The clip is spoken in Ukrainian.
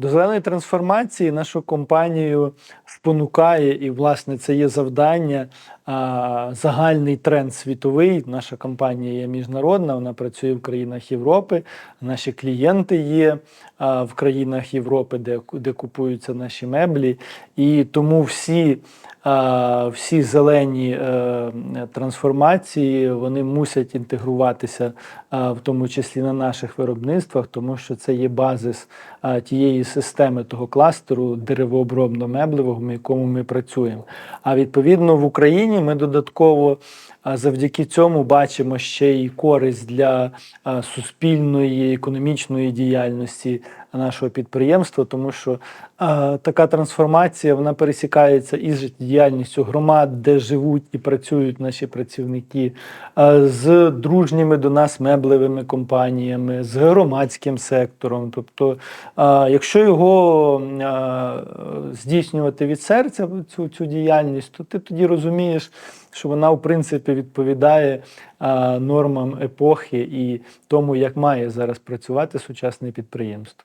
До зеленої трансформації нашу компанію спонукає, і, власне, це є завдання, загальний тренд світовий. Наша компанія є міжнародна, вона працює в країнах Європи. Наші клієнти є в країнах Європи, де, де купуються наші меблі. І тому всі, всі зелені е, трансформації вони мусять інтегруватися, в тому числі на наших виробництвах, тому що це є базис тієї системи того кластеру деревообробно-меблевого, в якому ми працюємо. А відповідно в Україні ми додатково завдяки цьому бачимо ще й користь для суспільної економічної діяльності нашого підприємства, тому що а, така трансформація вона пересікається із життєдіяльністю громад, де живуть і працюють наші працівники, а, з дружніми до нас меблевими компаніями, з громадським сектором. Тобто, а, якщо його а, здійснювати від серця цю, цю діяльність, то ти тоді розумієш, що вона в принципі відповідає нормам епохи і тому, як має зараз працювати сучасне підприємство.